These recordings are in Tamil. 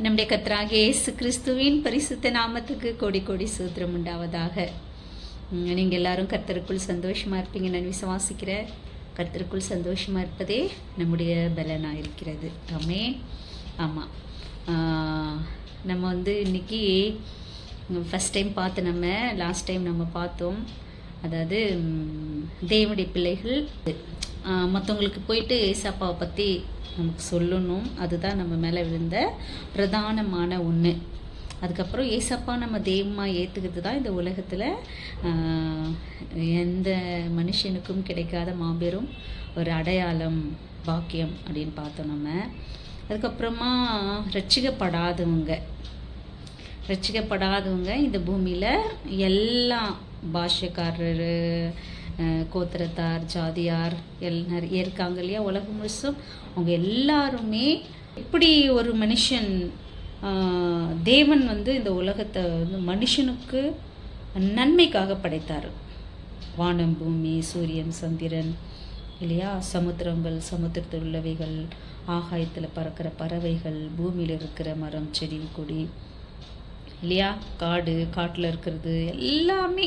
நம்முடைய கத்ராக இயேசு கிறிஸ்துவின் பரிசுத்த நாமத்துக்கு கோடி கோடி சூத்திரம் உண்டாவதாக. நீங்கள் எல்லாரும் கர்த்தருக்குள் சந்தோஷமாக இருப்பீங்க நான் விசுவாசிக்கிறேன். கர்த்தருக்குள் சந்தோஷமாக இருப்பதே நம்முடைய பலனாக இருக்கிறது. ஆமே. ஆமாம் நம்ம வந்து இன்னைக்கு ஃபஸ்ட் டைம் பார்த்து நம்ம லாஸ்ட் டைம் நம்ம பார்த்தோம். அதாவது தேவனுடைய பிள்ளைகள் மற்றவங்களுக்கு போயிட்டு ஏசப்பாவை பற்றி நமக்கு சொல்லணும். அதுதான் நம்ம மேலே விழுந்த பிரதானமான ஒன்று அதுக்கப்புறம் ஏசப்பா நம்ம தெய்வமாக ஏற்றுக்கிறது தான் இந்த உலகத்தில் எந்த மனுஷனுக்கும் கிடைக்காத மாபெரும் ஒரு அடையாளம் பாக்கியம் அப்படின்னு பார்த்தோம் நம்ம. அதுக்கப்புறமா ரட்சிக்கப்படாதவங்க. ரட்சிக்கப்படாதவங்க இந்த பூமியில் எல்லா பாஷ்யக்காரர் கோத்திரத்தார் ஜாதியார் எல் நிறைய இருக்காங்க இல்லையா? உலகம் முழுசும் அவங்க எல்லாருமே எப்படி ஒரு மனுஷன் தேவன் வந்து இந்த உலகத்தை வந்து மனுஷனுக்கு நன்மைக்காக படைத்தார். வானம் பூமி சூரியன் சந்திரன் இல்லையா? சமுத்திரங்கள் சமுத்திரத்தில் உள்ளவைகள் ஆகாயத்தில் பறக்கிற பறவைகள் பூமியில் இருக்கிற மரம் செடி கொடி இல்லையா? காடு காட்டில் இருக்கிறது எல்லாமே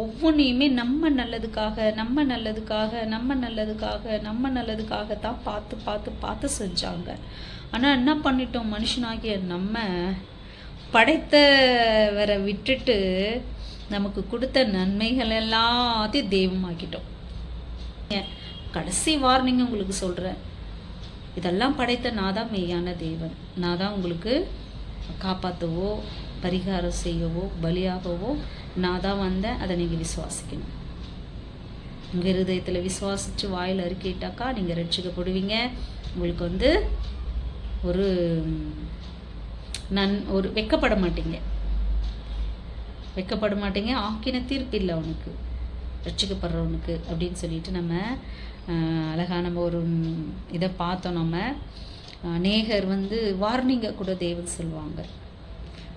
ஒவ்வொன்றையுமே நம்ம நல்லதுக்காக நம்ம நல்லதுக்காக நம்ம நல்லதுக்காக நம்ம நல்லதுக்காக தான் பார்த்து பார்த்து பார்த்து செஞ்சாங்க. ஆனால் என்ன பண்ணிட்டோம் மனுஷனாகிய நம்ம? படைத்தவரை விட்டுட்டு நமக்கு கொடுத்த நன்மைகள் எல்லாத்தையும் தெய்வமாக்கிட்டோம் கடைசி வார்னிங் உங்களுக்கு சொல்கிறேன் இதெல்லாம் படைத்த நான் தான் மெய்யான தெய்வன் நான் தான் உங்களுக்கு காப்பாற்றவோ பரிகாரம் செய்யவோ பலியாகவோ நான் தான் வந்தேன். அதை நீங்கள் விசுவாசிக்கணும். உங்கள் இருதயத்தில் விசுவாசித்து வாயில் அறுக்கிட்டாக்கா நீங்கள் ரட்சிக்கப்படுவீங்க. உங்களுக்கு வந்து ஒரு நன் ஒரு வெக்கப்பட மாட்டீங்க. வெக்கப்பட மாட்டீங்க. ஆக்கின தீர்ப்பு இல்லை அவனுக்கு. ரட்சிக்கப்படுறவனுக்கு அப்படின்னு சொல்லிட்டு நம்ம அழகாக நம்ம ஒரு இதை பார்த்தோம் நம்ம. நேகர் வந்து வார்னிங்கை கூட தேவன் சொல்லுவாங்க.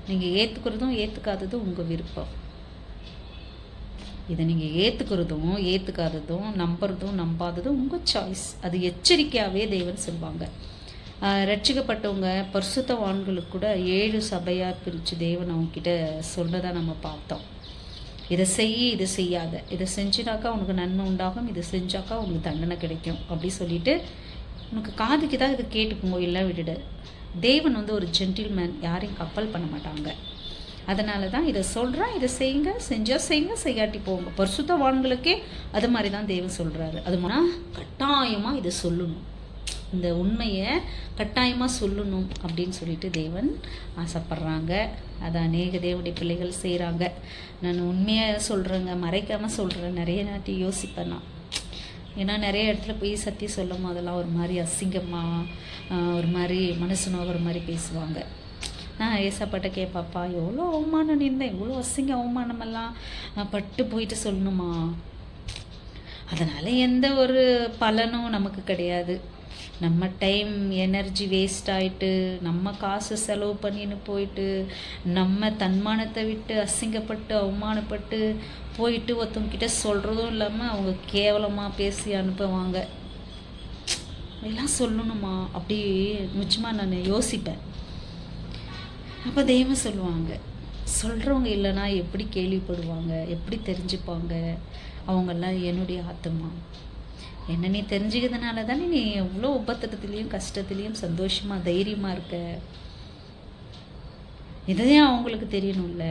நீங்கள் ஏற்றுக்கிறதும் ஏற்றுக்காததும் உங்கள் விருப்பம். இதை நீங்கள் ஏற்றுக்கிறதும் ஏற்றுக்காததும் நம்புறதும் நம்பாததும் உங்கள் சாய்ஸ் அது எச்சரிக்கையாகவே தேவன் சொல்லுவாங்க ரட்சிக்கப்பட்டவங்க பரிசுத்தவான்களுக்கு கூட ஏழு சபையார் பிரித்து தேவன் அவங்கக்கிட்ட சொன்னதாக நம்ம பார்த்தோம். இதை செய் இதை செய்யாத. இதை செஞ்சினாக்கா உனக்கு நன்மை உண்டாகும் இதை செஞ்சாக்கா உனக்கு தண்டனை கிடைக்கும். அப்படி சொல்லிட்டு உனக்கு காதுக்கு தான் இதை கேட்டுக்குங்கோ எல்லாம் விட்டுடு. தேவன் வந்து ஒரு ஜென்டில்மேன் யாரையும் கப்பல் பண்ண மாட்டாங்க. அதனால தான் இதை சொல்கிறேன் இதை செய்யுங்க செஞ்சால் செய்யுங்க செய்யாட்டி போங்க. பரிசுத்தவான்களுக்கே அது மாதிரி தான் தேவன் சொல்கிறாரு அது கட்டாயமாக இதை சொல்லணும். இந்த உண்மையை கட்டாயமாக சொல்லணும் அப்படின்னு சொல்லிட்டு தேவன் ஆசைப்படுறாங்க. அதை அநேக தேவனுடைய பிள்ளைகள் செய்கிறாங்க நான் உண்மையாக சொல்கிறேங்க மறைக்காமல் சொல்கிறேன் நிறைய நாட்டி யோசிப்பேன் நான். ஏன்னா நிறைய இடத்துல போய் சத்தி சொல்லும் போதெல்லாம் ஒரு மாதிரி அசிங்கமாக ஒரு மாதிரி மனசு நோகிற மாதிரி பேசுவாங்க. நான் ஏசாப்பாட்ட கேட்பாப்பா எவ்வளோ அவமானம் நின்றேன் இவ்வளோ அசிங்க அவமானமெல்லாம் பட்டு போயிட்டு சொல்லணுமா? அதனால் எந்த ஒரு பலனும் நமக்கு கிடையாது. நம்ம டைம் எனர்ஜி வேஸ்ட் ஆயிட்டு நம்ம காசு செலவு பண்ணின்னு போயிட்டு நம்ம தன்மானத்தை விட்டு அசிங்கப்பட்டு அவமானப்பட்டு போயிட்டு ஒருத்தவங்கிட்ட சொல்கிறதும் இல்லாமல் அவங்க கேவலமாக பேசி அனுப்புவாங்க. எல்லாம் சொல்லணுமா? அப்படி நிச்சயமாக நான் யோசிப்பேன். அப்போ தெய்வம் சொல்லுவாங்க சொல்கிறவங்க இல்லைன்னா எப்படி கேள்விப்படுவாங்க? எப்படி தெரிஞ்சுப்பாங்க? அவங்கெல்லாம் என்னுடைய ஆத்மா என்ன நீ தெரிஞ்சுக்கிறதுனால தானே நீ எவ்வளோ உபத்திரத்துலேயும் கஷ்டத்துலேயும் சந்தோஷமாக தைரியமாக இருக்க? இதையும் அவங்களுக்கு தெரியணும்ல.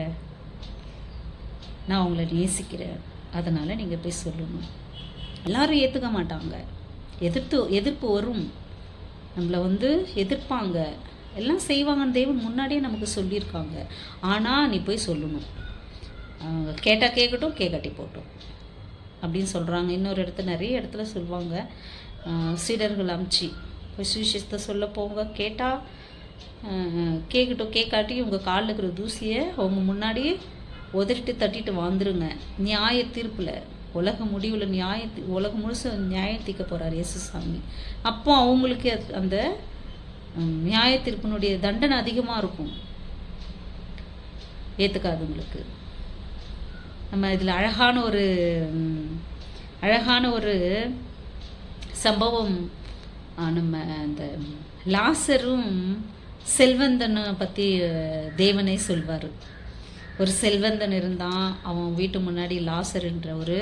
நான் அவங்கள நேசிக்கிறேன். அதனால் நீங்கள் போய் சொல்லணும் எல்லாரும் ஏற்றுக்க மாட்டாங்க. எதிர்த்து எதிர்ப்பு வரும். நம்மளை வந்து எதிர்ப்பாங்க. எல்லாம் செய்வாங்கன்னு தெய்வம் முன்னாடியே நமக்கு சொல்லியிருக்காங்க. ஆனால் நீ போய் சொல்லணும். கேட்டால் கேட்கட்டும் கேட்காட்டி போட்டோம். அப்படின்னு சொல்கிறாங்க இன்னொரு இடத்துல நிறைய இடத்துல சொல்லுவாங்க சீடர்கள் அமிச்சி போய் சுவிசேஷத்தை சொல்ல போங்க. கேட்டால் கேட்கட்டும் கேட்காட்டி உங்கள் காலில் இருக்கிற தூசியை அவங்க முன்னாடியே உதறிட்டு தட்டிட்டு வந்துருங்க நியாய தீர்ப்பில். உலக முடிவில் நியாய உலகம் முழுசு நியாயம் தீர்க்க போகிறார் இயேசுசாமி. அப்போ அவங்களுக்கு அந்த நியாய தீர்ப்பினுடைய தண்டனை அதிகமாக இருக்கும். ஏற்றுக்காதவங்களுக்கு நம்ம இதில் அழகான ஒரு அழகான ஒரு சம்பவம் நம்ம அந்த லாசரும் செல்வந்தனை பற்றி தேவனே சொல்வார். ஒரு செல்வந்தன் இருந்தான் அவன் வீட்டு முன்னாடி லாசர்ன்ற ஒரு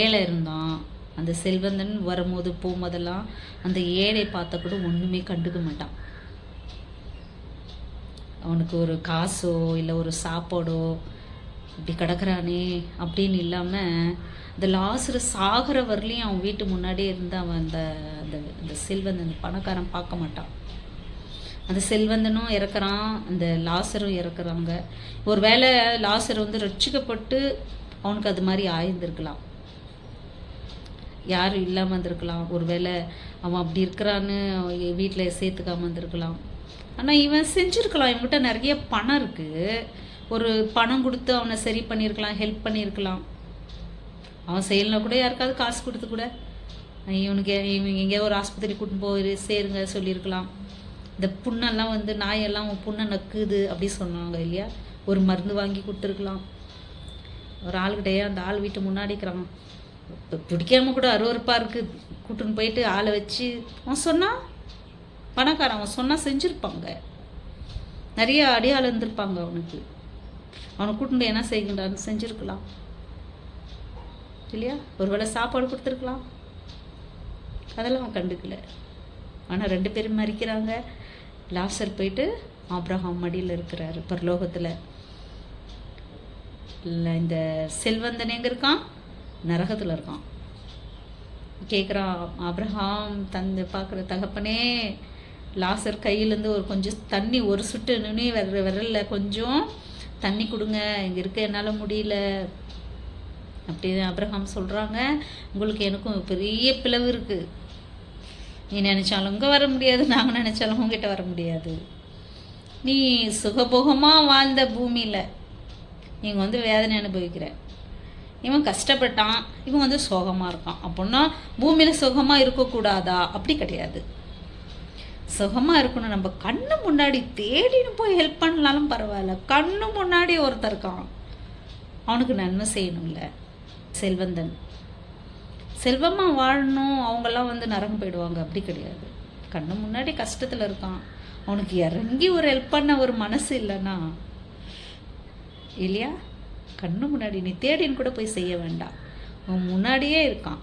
ஏழை இருந்தான். அந்த செல்வந்தன் வரும்போது போகும்போதெல்லாம் அந்த ஏழை பார்த்த கூட ஒன்றுமே கண்டுக்க மாட்டான். அவனுக்கு ஒரு காசோ இல்லை ஒரு சாப்பாடோ இப்படி கிடக்குறானே அப்படின்னு இல்லாமல் அந்த லாசர் சாகிற வரலையும் அவன் வீட்டு முன்னாடியே இருந்து அவன் அந்த அந்த அந்த செல்வந்தன் பணக்காரன் பார்க்க மாட்டான். அந்த செல்வந்தனும் இறக்குறான் அந்த லாசரும் இறக்குறாங்க. ஒரு வேளை லாசர் வந்து ரட்சிக்கப்பட்டு அவனுக்கு அது மாதிரி ஆயிருந்திருக்கலாம். யாரும் இல்லாமல் இருந்திருக்கலாம். ஒரு வேளை அவன் அப்படி இருக்கிறான்னு வீட்டில் சேர்த்துக்காம இருந்திருக்கலாம். ஆனால் இவன் செஞ்சுருக்கலாம். இவன்கிட்ட நிறைய பணம் இருக்குது ஒரு பணம் கொடுத்து அவனை சரி பண்ணியிருக்கலாம் ஹெல்ப் பண்ணியிருக்கலாம். அவன் செய்யலைனா கூட யாருக்காவது காசு கொடுத்து கூட இவனுக்கு இவங்க எங்கேயாவது ஒரு ஆஸ்பத்திரி கூட்டின்னு போய் சேருங்க சொல்லியிருக்கலாம். இந்த புண்ணெல்லாம் வந்து நாயெல்லாம் உன் புண்ணை நக்குது அப்படி சொன்னாங்க இல்லையா? ஒரு மருந்து வாங்கி கொடுத்துருக்கலாம். ஒரு ஆளுக்கிட்டே அந்த ஆள் வீட்டு முன்னாடிக்கிறான் இப்போ பிடிக்காம கூட அருவறுப்பாக இருக்குது கூட்டுன்னு போயிட்டு ஆளை வச்சு அவன் சொன்னான் பணக்காரன் அவன் சொன்னால் செஞ்சுருப்பாங்க. நிறைய அடியாள் இருந்திருப்பாங்க அவனுக்கு. அவனை கூட்டின்னு என்ன செய்கின்றான்னு செஞ்சுருக்கலாம். இல்லையா? ஒருவேளை சாப்பாடு கொடுத்துருக்கலாம். அதெல்லாம் அவன் கண்டுக்கல. ஆனால் ரெண்டு பேரும் மறிக்கிறாங்க. லாசர் போயிட்டு ஆப்ரஹாம் மடியில் இருக்கிறாரு பரலோகத்தில். இல்லை இந்த செல்வந்தன் எங்கே இருக்கான் நரகத்தில் இருக்கான். கேட்குறான் அப்ரஹாம் தந்து பார்க்குற தகப்பனே லாசர் கையிலேருந்து ஒரு கொஞ்சம் தண்ணி ஒரு சுட்டு நின்று வர விரலில் கொஞ்சம் தண்ணி கொடுங்க இங்கே இருக்க என்னால் முடியல. அப்படின்னு அப்ரஹாம் சொல்கிறாங்க உங்களுக்கு எனக்கும் பெரிய பிளவு இருக்குது நீ நினச்சாலும் இங்கே வர முடியாது நாங்கள் நினச்சாலும் உங்ககிட்ட வர முடியாது. நீ சுகபோகமாக வாழ்ந்த பூமியில் நீங்கள் வந்து வேதனை அனுபவிக்கிற. இவன் கஷ்டப்பட்டான் இவன் வந்து சுகமாக இருக்கான். அப்படின்னா பூமியில் சுகமாக இருக்கக்கூடாதா? அப்படி கிடையாது. சுகமாக இருக்கணும். நம்ம கண்ணு முன்னாடி தேடின்னு போய் ஹெல்ப் பண்ணலாலும் பரவாயில்ல. கண்ணு முன்னாடி ஒருத்தர் இருக்கான். அவனுக்கு நன்மை செய்யணும்ல. செல்வந்தன். செல்வமாக வாழணும் அவங்கெல்லாம் வந்து நரகம் போயிடுவாங்க. அப்படி கிடையாது. கண்ணு முன்னாடி கஷ்டத்தில் இருக்கான். அவனுக்கு இறங்கி ஒரு ஹெல்ப் பண்ண ஒரு மனசு இல்லைன்னா இல்லையா? கண்ணு முன்னாடி நீ தேடின்னு கூட போய் செய்ய வேண்டாம். அவன் முன்னாடியே இருக்கான்.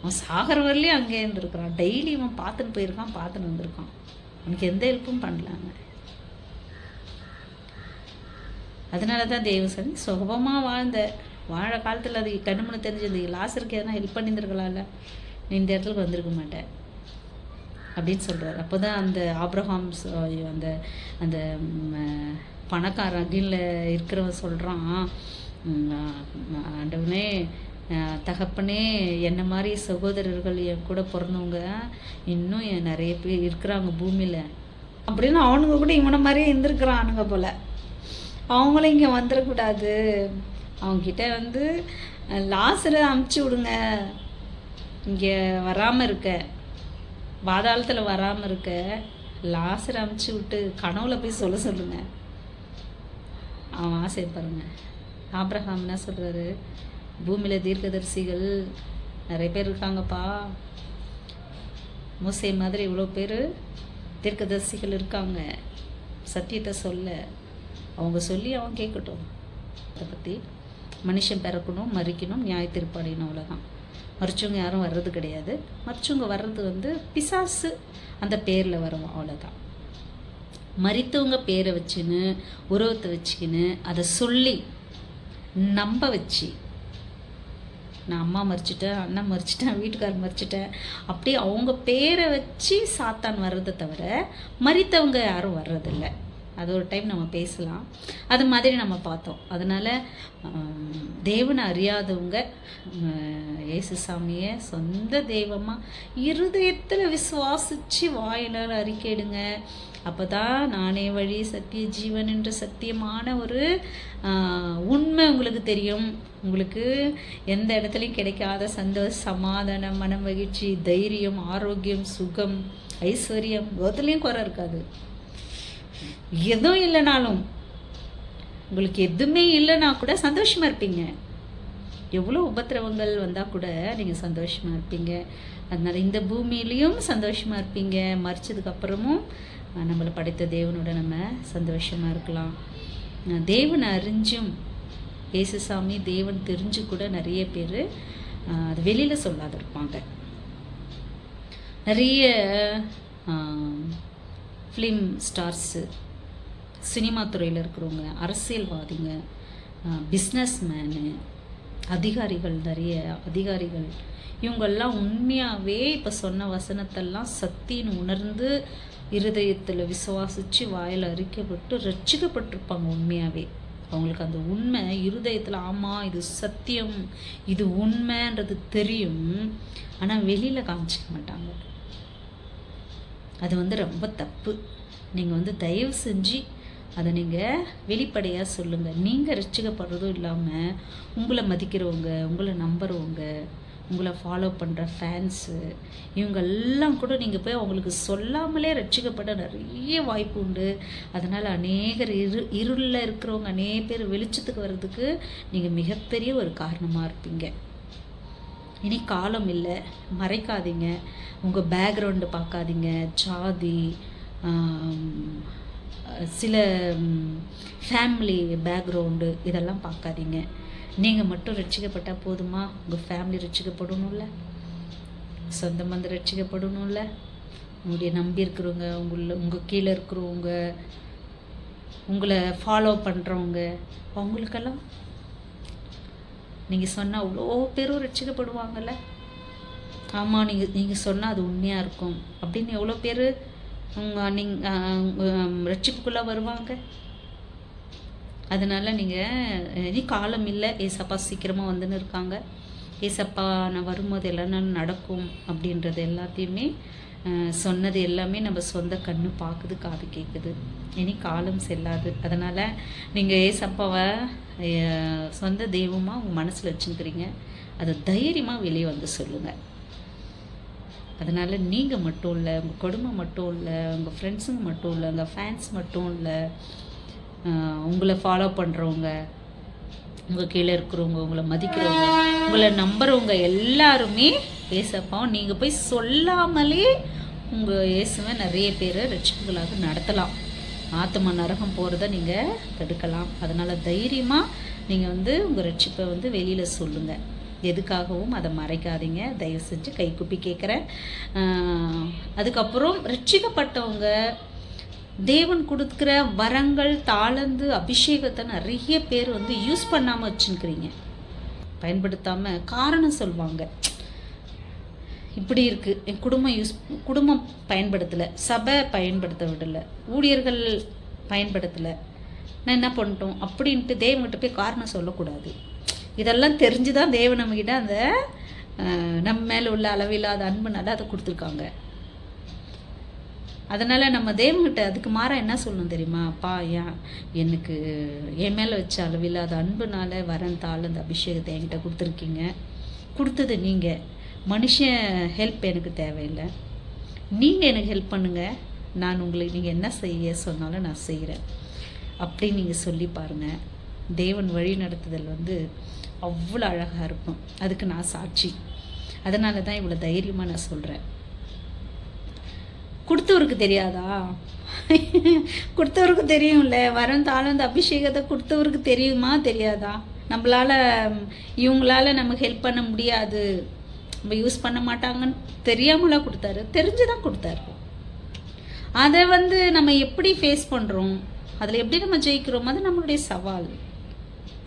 அவன் சாகர வரலையும் அங்கே இருந்திருக்கிறான். டெய்லி இவன் பார்த்துன்னு போயிருக்கான் பார்த்துன்னு வந்திருக்கான். அவனுக்கு எந்த ஹெல்ப்பும் பண்ணலாங்க அதனால தான் தேவசன் சுகபமாக வாழ்ந்த. வாழ காலத்தில் அது கண்ணுமணி தெரிஞ்சது. லாசருக்கு எதனா ஹெல்ப் பண்ணியிருந்திருக்கலாம்ல. நீ இந்த இடத்துக்கு வந்திருக்க மாட்டேன். அப்படின்னு சொல்கிறார் அப்போ தான் அந்த ஆப்ரஹாம்ஸ் அந்த அந்த பணக்கார அகில இருக்கிறவன் சொல்கிறான் ஆண்டவனே தகப்பனே என்ன மாதிரி சகோதரர்கள் என் கூட பிறந்தவங்க இன்னும் என் நிறைய பேர் இருக்கிறாங்க பூமியில். அப்படின்னு அவனுங்க கூட இவனை மாதிரியே இருந்திருக்கிறானுங்க போல். அவங்களும் இங்கே வந்துடக்கூடாது அவங்கக்கிட்ட வந்து லாசரை அமுச்சு விடுங்க. இங்கே வராமல் இருக்க. பாதாளத்தில் வராமல் இருக்க. லாசரை அமுச்சு விட்டு கனவுல போய் சொல்ல சொல்லுங்க. அவன் ஆசை பாருங்க. ஆப்ரஹாம் என்ன சொல்கிறாரு பூமியில் தீர்க்கதரிசிகள் நிறைய பேர் இருக்காங்கப்பா. மூசை மாதிரி இவ்வளோ பேர் தீர்க்கதரிசிகள் இருக்காங்க. சத்தியத்தை சொல்ல. அவங்க சொல்லி அவன் கேட்கட்டும். அதை பற்றி மனுஷன் பிறக்கணும் மறிக்கணும் நியாய திருப்பாடின்னு அவ்வளோதான் மறிச்சவங்க யாரும் வர்றது கிடையாது. மறிச்சவங்க வர்றது வந்து பிசாசு அந்த பேரில் வரும் அவ்வளோதான் மறித்தவங்க பேரை வச்சுன்னு உருவத்தை வச்சுக்கின்னு அதை சொல்லி நம்ப வச்சு நான் அம்மா மறிச்சிட்டேன் அண்ணன் மறிச்சிட்டேன் வீட்டுக்காரர் மறிச்சிட்டேன் அப்படியே அவங்க பேரை வச்சு சாத்தான் வர்றதை தவிர மறித்தவங்க யாரும் வர்றதில்லை. அது ஒரு டைம் நம்ம பேசலாம். அது மாதிரி நம்ம பார்த்தோம். அதனால் தேவனை அறியாதவங்க இயேசு சாமியை சொந்த தெய்வமாக இருதயத்தில் விசுவாசித்து வாயிலால் அறிக்கையிடுங்க. அப்போ தான் நானே வழி சத்திய ஜீவன் என்ற சத்தியமான ஒரு உண்மை உங்களுக்கு தெரியும். உங்களுக்கு எந்த இடத்துலையும் கிடைக்காத சந்தோஷ சமாதானம் மன மகிழ்ச்சி தைரியம் ஆரோக்கியம் சுகம் ஐஸ்வர்யம் எதுலேயும் குறை இருக்காது. எதுவும் இல்லைனாலும் உங்களுக்கு எதுவுமே இல்லைனா கூட சந்தோஷமாக இருப்பீங்க. எவ்வளோ உபத்திரவங்கள் வந்தால் கூட நீங்கள் சந்தோஷமாக இருப்பீங்க. அதனால் இந்த பூமியிலையும் சந்தோஷமாக இருப்பீங்க. மறிச்சதுக்கப்புறமும் நம்மளை படைத்த தேவனோட நம்ம சந்தோஷமாக இருக்கலாம். தேவன் தேவனை அறிஞ்சும். ஏசுசாமி தேவன் தெரிஞ்சு கூட நிறைய பேர் அது வெளியில் சொல்லாத இருப்பாங்க நிறைய ஃபிலிம் ஸ்டார்ஸு சினிமா துறையில் இருக்கிறவங்க அரசியல்வாதிங்க பிஸ்னஸ் மேனு அதிகாரிகள் நிறைய அதிகாரிகள் இவங்கெல்லாம் உண்மையாகவே இப்போ சொன்ன வசனத்தெல்லாம் சத்தின்னு உணர்ந்து இருதயத்தில் விசுவாசித்து வாயில் அறிக்கப்பட்டு ரட்சிக்கப்பட்டிருப்பாங்க உண்மையாகவே அவங்களுக்கு அந்த உண்மை இருதயத்தில் ஆமாம் இது சத்தியம் இது உண்மைன்றது தெரியும். ஆனால் வெளியில் காமிச்சிக்க மாட்டாங்க. அது வந்து ரொம்ப தப்பு. நீங்கள் வந்து தயவு செஞ்சு அதை நீங்கள் வெளிப்படையாக சொல்லுங்கள் நீங்கள் ரசிக்கப்படுறதும் இல்லாமல் உங்களை மதிக்கிறவங்க உங்களை நம்புகிறவங்க உங்களை ஃபாலோ பண்ணுற ஃபேன்ஸு இவங்கெல்லாம் கூட நீங்கள் போய் அவங்களுக்கு சொல்லாமலே ரட்சிக்கப்பட நிறைய வாய்ப்பு உண்டு. அதனால் அநேகர் இரு இருளில் இருக்கிறவங்க அநேக பேர் வெளிச்சத்துக்கு வர்றதுக்கு நீங்கள் மிகப்பெரிய ஒரு காரணமாக இருப்பீங்க. இனி காலம் இல்லை. மறைக்காதீங்க. உங்கள் பேக்ரவுண்டு பார்க்காதீங்க ஜாதி சில ஃபேமிலி பேக்ரவுண்டு இதெல்லாம் பார்க்காதீங்க நீங்கள் மட்டும் ரட்சிக்கப்பட்டால் போதுமா? உங்கள் ஃபேமிலி ரட்சிக்கப்படணும்ல? சொந்த பந்தம் ரட்சிக்கப்படணும்ல? உங்களுடைய நம்பி இருக்கிறவங்க உங்கள உங்கள் கீழே இருக்கிறவங்க உங்களை ஃபாலோ பண்ணுறவங்க அவங்களுக்கெல்லாம் நீங்கள் சொன்னால் அவ்வளோ பேரும் ரட்சிக்கப்படுவாங்கல்ல? ஆமாம் நீங்கள் நீங்கள் சொன்னால் அது உண்மையாக இருக்கும். அப்படின்னு எவ்வளோ பேர் உங்கள் நீங்கள் ரட்சிப்புக்குள்ளே வருவாங்க? அதனால் நீங்கள் இனி காலம் இல்லை. ஏசப்பா சீக்கிரமாக வந்துன்னு இருக்காங்க. ஏசப்பா நான் வரும்போது எல்லாம் நடக்கும் அப்படின்றது எல்லாத்தையுமே சொன்னது எல்லாமே நம்ம சொந்த கண்ணு பார்க்குது காது கேட்குது இனி காலம் செல்லாது. அதனால் நீங்கள் ஏசப்பாவை சொந்த தெய்வமாக உங்கள் மனசில் வச்சுருக்கிறீங்க அதை தைரியமாக வெளியே வந்து சொல்லுங்கள் அதனால் நீங்கள் மட்டும் இல்லை உங்கள் குடும்பம் மட்டும் இல்லை உங்கள் ஃப்ரெண்ட்ஸுங்க மட்டும் இல்லை உங்கள் ஃபேன்ஸ் மட்டும் இல்லை உங்களை ஃபாலோ பண்ணுறவங்க உங்கள் கீழே இருக்கிறவங்க உங்களை மதிக்கிறவங்க உங்களை நம்புகிறவங்க எல்லாருமே ஏசப்பாவும் நீங்கள் போய் சொல்லாமலே உங்கள் இயேசுவை நிறைய பேரை ரட்சிப்புகளாக நடத்தலாம். ஆத்ம நரகம் போகிறத நீங்கள் தடுக்கலாம். அதனால் தைரியமாக நீங்கள் வந்து உங்கள் ரட்சிப்பை வந்து வெளியில் சொல்லுங்கள் எதுக்காகவும் அதை மறைக்காதீங்க. தயவு செஞ்சு கைக்குப்பி கேட்குறேன் அதுக்கப்புறம் ரட்சிக்கப்பட்டவங்க தேவன் கொடுக்குற வரங்கள் தாளந்து அபிஷேகத்தை நிறைய பேர் வந்து யூஸ் பண்ணாமல் வச்சுருக்கிறீங்க. பயன்படுத்தாமல் காரணம் சொல்லுவாங்க இப்படி இருக்குது என் குடும்பம் யூஸ் குடும்பம் பயன்படுத்தலை. சபை பயன்படுத்த விடலை ஊழியர்கள் பயன்படுத்தலை. நான் என்ன பண்ணிட்டோம்? அப்படின்ட்டு தேவன்கிட்ட போய் காரணம் சொல்லக்கூடாது. இதெல்லாம் தெரிஞ்சு தான் தேவன் நம்மகிட்ட அந்த நம்ம மேலே உள்ள அளவில்லாத அன்புனால அதை கொடுத்துருக்காங்க. அதனால் நம்ம தேவன்கிட்ட அதுக்கு மாறாக என்ன சொல்லணும் தெரியுமா? அப்பா ஏன் எனக்கு என் மேலே வச்ச அளவில்லாத அன்புனால வரன் தாள் அந்த அபிஷேகத்தை என்கிட்ட கொடுத்துருக்கீங்க. கொடுத்தது நீங்கள் மனுஷன் ஹெல்ப் எனக்கு தேவையில்லை. நீங்கள் எனக்கு ஹெல்ப் பண்ணுங்கள் நான் உங்களுக்கு நீங்கள் என்ன செய்ய சொன்னாலும் நான் செய்கிறேன் அப்படின்னு நீங்கள் சொல்லி பாருங்கள் தேவன் வழி நடத்துதல் வந்து அவ்வளோ அழகாக இருக்கும். அதுக்கு நான் சாட்சி. அதனால தான் இவ்வளோ தைரியமாக நான் சொல்கிறேன் கொடுத்தவருக்கு தெரியாதா? கொடுத்தவருக்கு தெரியும்ல. வரம் தாளம் இந்த அபிஷேகத்தை கொடுத்தவருக்கு தெரியுமா? தெரியாதா? நம்மளால் இவங்களால நமக்கு ஹெல்ப் பண்ண முடியாது. நம்ம யூஸ் பண்ண மாட்டாங்கன்னு தெரியாமலாம் கொடுத்தாரு. தெரிஞ்சு தான் கொடுத்தாரு. அதை வந்து நம்ம எப்படி ஃபேஸ் பண்ணுறோம் அதில் எப்படி நம்ம ஜெயிக்கிறோம்? அது நம்மளுடைய சவால்.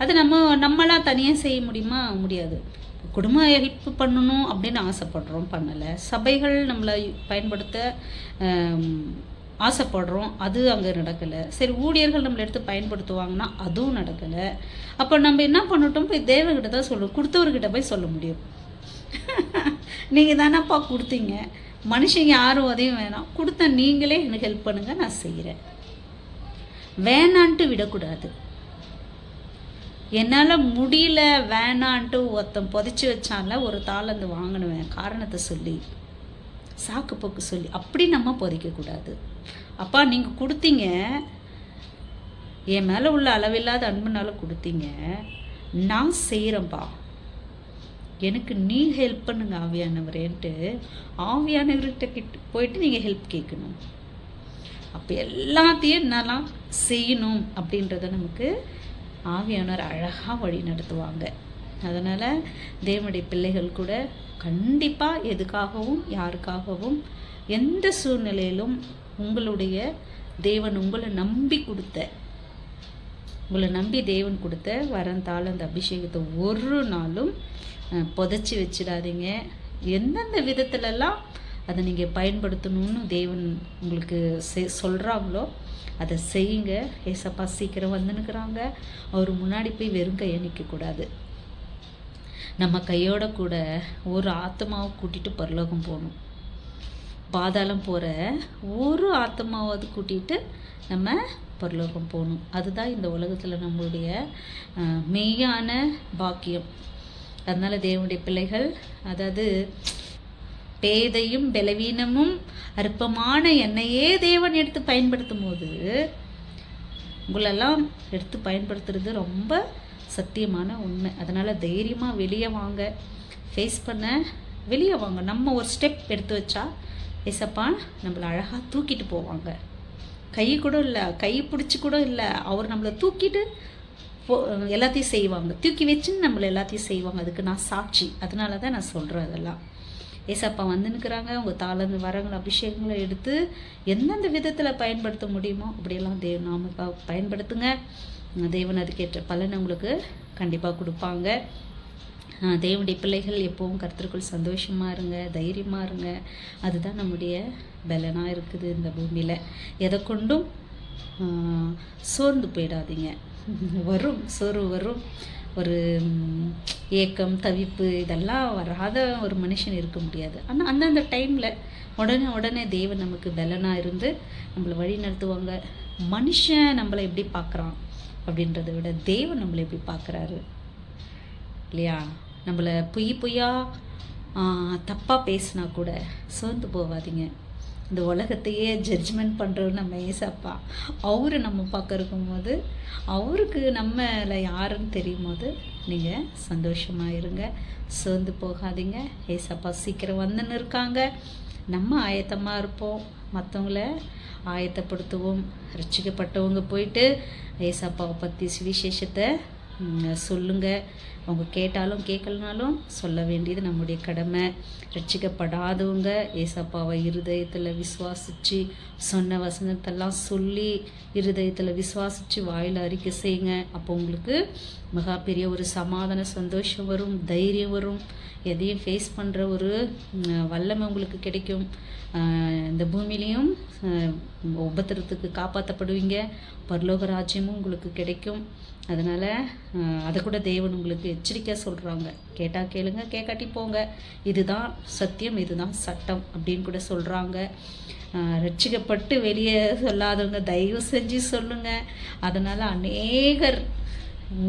அது நம்ம நம்மளாம் தனியாக செய்ய முடியுமா? முடியாது. குடும்ப ஹெல்ப் பண்ணணும் அப்படின்னு ஆசைப்படுறோம் பண்ணலை. சபைகள் நம்மளை பயன்படுத்த ஆசைப்படுறோம். அது அங்கே நடக்கலை. சரி ஊழியர்கள் நம்மளை எடுத்து பயன்படுத்துவாங்கன்னா அதுவும் நடக்கலை. அப்போ நம்ம என்ன பண்ணிட்டோம்? போய் தேவகிட்ட தான் சொல்லணும் கொடுத்தவர்கிட்ட போய் சொல்ல முடியும். நீங்கள் தானப்பா கொடுத்தீங்க. மனுஷங்க யாரும் உதவியும் வேணாம். கொடுத்த நீங்களே எனக்கு ஹெல்ப் பண்ணுங்க நான் செய்கிறேன் வேணான்ட்டு விடக்கூடாது. என்னால் முடியல வேணான்ட்டு ஒருத்தன் புதைச்சி வச்சான்ல ஒரு தாளந்து வாங்கினுவேன் காரணத்தை சொல்லி சாக்கு போக்கு சொல்லி அப்படி நம்ம புதைக்கக்கூடாது அப்பா நீங்கள் கொடுத்தீங்க. என் மேலே உள்ள அளவில்லாத அன்புனால கொடுத்தீங்க. நான் செய்கிறேன்ப்பா எனக்கு நீ ஹெல்ப் பண்ணுங்க ஆவியானவரேன்ட்டு ஆவியானவர்கிட்ட கிட்ட போயிட்டு நீங்கள் ஹெல்ப் கேட்கணும். அப்போ எல்லாத்தையும் என்னெல்லாம் செய்யணும் அப்படின்றத நமக்கு ஆவியானவர் அழகாக வழி நடத்துவாங்க. அதனால் தேவனுடைய பிள்ளைகள் கூட கண்டிப்பாக எதுக்காகவும் யாருக்காகவும் எந்த சூழ்நிலையிலும் உங்களுடைய தேவன் உங்களை நம்பி கொடுத்த உங்களை நம்பி தேவன் கொடுத்த வரம் தாள் அந்த அபிஷேகத்தை ஒரு நாளும் புதைச்சி வச்சிடாதீங்க. எந்தெந்த விதத்துலலாம் அதை நீங்கள் பயன்படுத்தணும்னு தேவன் உங்களுக்கு செ சொல்கிறாங்களோ அதை செய்யுங்க. ஏசப்பா சீக்கிரம் வந்துனுக்குறாங்க அவர் முன்னாடி போய் வெறும் கையை நிற்கக்கூடாது நம்ம கையோட கூட ஒரு ஆத்மாவை கூட்டிட்டு பரலோகம் போகணும். பாதாளம் போகிற ஒரு ஆத்மாவது கூட்டிட்டு நம்ம பரலோகம் போகணும். அதுதான் இந்த உலகத்தில் நம்மளுடைய மெய்யான பாக்கியம். அதனால் தேவனுடைய பிள்ளைகள் அதாவது பேதையும் பலவீனமும் அற்பமான எண்ணெயே தேவன் எடுத்து பயன்படுத்தும் போது உங்களெல்லாம் எடுத்து பயன்படுத்துறது ரொம்ப சத்தியமான உண்மை அதனால் தைரியமாக வெளியே வாங்க. ஃபேஸ் பண்ண வெளியே வாங்க. நம்ம ஒரு ஸ்டெப் எடுத்து வச்சா ஏசப்பா நம்மளை அழகாக தூக்கிட்டு போவாங்க. கை கூட இல்லை கை பிடிச்சி கூட இல்லை. அவர் நம்மளை தூக்கிட்டு போ எல்லாத்தையும் செய்வாங்க. தூக்கி வச்சுன்னு நம்மளை எல்லாத்தையும் செய்வாங்க. அதுக்கு நான் சாட்சி. அதனால தான் நான் சொல்கிறேன் அதெல்லாம். ஏசப்பா வந்துன்னுக்குறாங்க உங்கள் தாளந்து வரங்களை அபிஷேகங்களை எடுத்து எந்தெந்த விதத்தில் பயன்படுத்த முடியுமோ அப்படியெல்லாம் தேவ நாம பயன்படுத்துங்க. தேவன் அதுக்கேற்ற பலனை உங்களுக்கு கண்டிப்பாக கொடுப்பாங்க. தேவனுடைய பிள்ளைகள் எப்பவும் கருத்திற்குள் சந்தோஷமாக இருங்க தைரியமாக இருங்க. அதுதான் நம்முடைய பலனாக இருக்குது இந்த பூமியில். எதை கொண்டும் சோர்ந்து போயிடாதீங்க. வரும் சோர்வு வரும். ஒரு ஏக்கம் தவிப்பு இதெல்லாம் வராத ஒரு மனுஷன் இருக்க முடியாது. ஆனால் அந்தந்த டைமில் உடனே உடனே தேவன் நமக்கு பலனாக இருந்து நம்மளை வழி நடத்துவாங்க. மனுஷன் நம்மளை எப்படி பார்க்குறான் அப்படின்றத விட தேவன் நம்மளை எப்படி பார்க்குறாரு? இல்லையா? நம்மளை பொய் பொய்யா தப்பாக பேசினா கூட சோர்ந்து போகாதீங்க இந்த உலகத்தையே ஜட்ஜ்மெண்ட் பண்ணுறவர் நம்ம ஏசப்பா. அவரு நம்ம பார்க்க இருக்கும்போது அவருக்கு நம்மளை யாருன்னு தெரியும் போது நீங்கள் சந்தோஷமாக இருங்க. சோர்ந்து போகாதீங்க. ஏசப்பா சீக்கிரம் வந்துன்னு இருக்காங்க. நம்ம ஆயத்தமாக இருப்போம். மற்றவங்கள ஆயத்தப்படுத்துவோம். ரசிக்கப்பட்டவங்க போயிட்டு ஏசப்பாவை பற்றி சுவிசேஷத்தை சொல்லுங்கள் அவங்க கேட்டாலும் கேட்கலனாலும் சொல்ல வேண்டியது நம்முடைய கடமை. ரட்சிக்கப்படாதவங்க ஏசப்பாவை இருதயத்தில் விசுவாசித்து சொன்ன வசனத்தெல்லாம் சொல்லி இருதயத்தில் விசுவாசித்து வாயில் அறிக்கை செய்யுங்க. அப்போ உங்களுக்கு மகா பெரிய ஒரு சமாதான சந்தோஷம் வரும் தைரியம் வரும். எதையும் ஃபேஸ் பண்ணுற ஒரு வல்லமை உங்களுக்கு கிடைக்கும். இந்த பூமியிலையும் உபத்திரத்துக்கு காப்பாற்றப்படுவீங்க பரலோக ராஜ்யமும் உங்களுக்கு கிடைக்கும். அதனால் அதை கூட தேவன் உங்களுக்கு எச்சரிக்கை சொல்கிறாங்க கேட்டால் கேளுங்க கேட்காட்டி போங்க. இதுதான் சத்தியம் இதுதான் சட்டம் அப்படின்னு கூட சொல்கிறாங்க ரட்சிக்கப்பட்டு வெளியே சொல்லாதவங்க தயவு செஞ்சு சொல்லுங்கள் அதனால் அநேகர்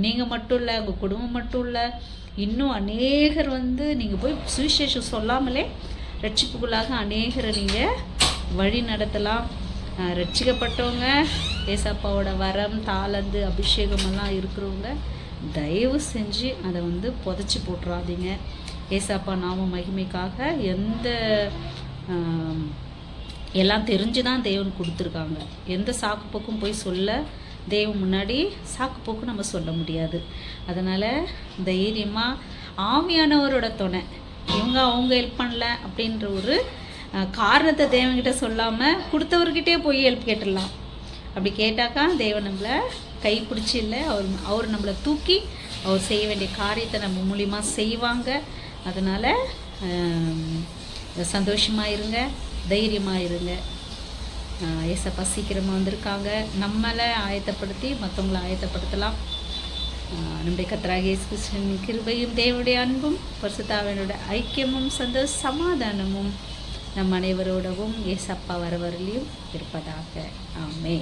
நீங்கள் மட்டும் இல்லை உங்கள் குடும்பம் மட்டும் இல்லை இன்னும் அநேகர் வந்து நீங்கள் போய் சுவிசேஷம் சொல்லாமலே ரட்சிப்புக்குள்ளாக அநேகரை நீங்கள் வழி நடத்தலாம். ரட்சிக்கப்பட்டவங்க ஏசப்பாவோட வரம் தாளந்து அபிஷேகம் எல்லாம் இருக்கிறவங்க தயவு செஞ்சு அதை வந்து புதைச்சி போட்டுறாதீங்க. ஏசாப்பா நாம மகிமைக்காக எந்த எல்லாம் தெரிஞ்சு தான் தேவன் கொடுத்துருக்காங்க. எந்த சாக்கு போக்கும் போய் சொல்ல தெய்வம் முன்னாடி சாக்கு போக்கு நம்ம சொல்ல முடியாது. அதனால் தைரியமாக ஆவியானவரோட துணை இவங்க அவங்க ஹெல்ப் பண்ணல அப்படின்ற ஒரு காரணத்தை தேவன்கிட்ட சொல்லாமல் கொடுத்தவர்கிட்டே போய் ஹெல்ப் கேட்டுடலாம். அப்படி கேட்டாக்கா தேவன் நம்மளை கை பிடிச்சி இல்லை அவர் அவர் நம்மளை தூக்கி அவர் செய்ய வேண்டிய காரியத்தை நம்ம மூலிமா செய்வாங்க. அதனால் சந்தோஷமாக இருங்க தைரியமாக இருங்க. ஏசப்பா சீக்கிரமாக வந்திருக்காங்க. நம்மளை ஆயத்தப்படுத்தி மற்றவங்கள ஆயத்தப்படுத்தலாம். நம்முடைய கத்தராக கிருஷ்ணன் கிருபையும் தேவனுடைய அன்பும் பரிசுத்தாவனுடைய ஐக்கியமும் சந்தோஷ சமாதானமும் நம் அனைவரோடவும் ஏசப்பா வரவரிலையும் இருப்பதாக. ஆமே